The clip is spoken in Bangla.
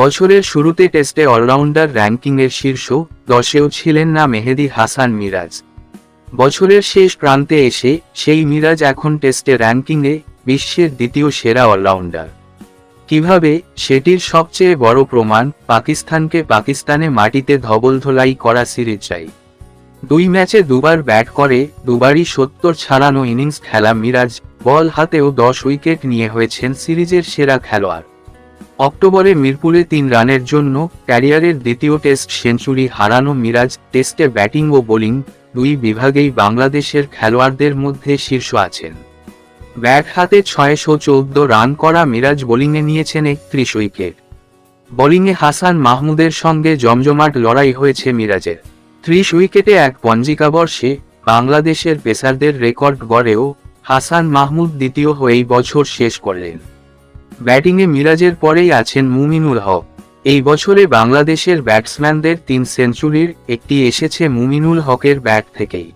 বছরের শুরুতে টেস্টে অলরাউন্ডার র্যাঙ্কিংয়ের শীর্ষ দশেও ছিলেন না মেহেদি হাসান মিরাজ। বছরের শেষ প্রান্তে এসে সেই মিরাজ এখন টেস্টে র্যাঙ্কিংয়ে বিশ্বের দ্বিতীয় সেরা অলরাউন্ডার। কীভাবে? সেটির সবচেয়ে বড় প্রমাণ পাকিস্তানকে পাকিস্তানে মাটিতে ধবলধোলাই করা সিরিজ চাই দুই ম্যাচে দুবার ব্যাট করে, দুবারই সত্তর ছাড়ানো ইনিংস খেলা মিরাজ, বল হাতেও দশ উইকেট নিয়ে হয়েছেন সিরিজের সেরা খেলোয়াড়। অক্টোবরে মিরপুরে তিন রানের জন্য ক্যারিয়ারের দ্বিতীয় টেস্ট সেঞ্চুরি হারানো মিরাজ টেস্টে ব্যাটিং ও বোলিং দুই বিভাগেই বাংলাদেশের খেলোয়াড়দের মধ্যে শীর্ষ আছেন। ব্যাট হাতে ছয়শো চৌদ্দ রান করা মিরাজ বোলিংয়ে নিয়েছেন একত্রিশ উইকেট। বোলিংয়ে হাসান মাহমুদের সঙ্গে জমজমাট লড়াই হয়েছে মিরাজের। ত্রিশ উইকেটে এক পঞ্জিকা বর্ষে বাংলাদেশের পেসারদের রেকর্ড গড়েও হাসান মাহমুদ দ্বিতীয় হয়েই বছর শেষ করলেন। ব্যাটিংয়ে মিরাজের পরেই আছেন মুমিনুল হক। এই বছরে বাংলাদেশের ব্যাটসম্যানদের তিন সেঞ্চুরির একটি এসেছে মুমিনুল হকের ব্যাট থেকেই।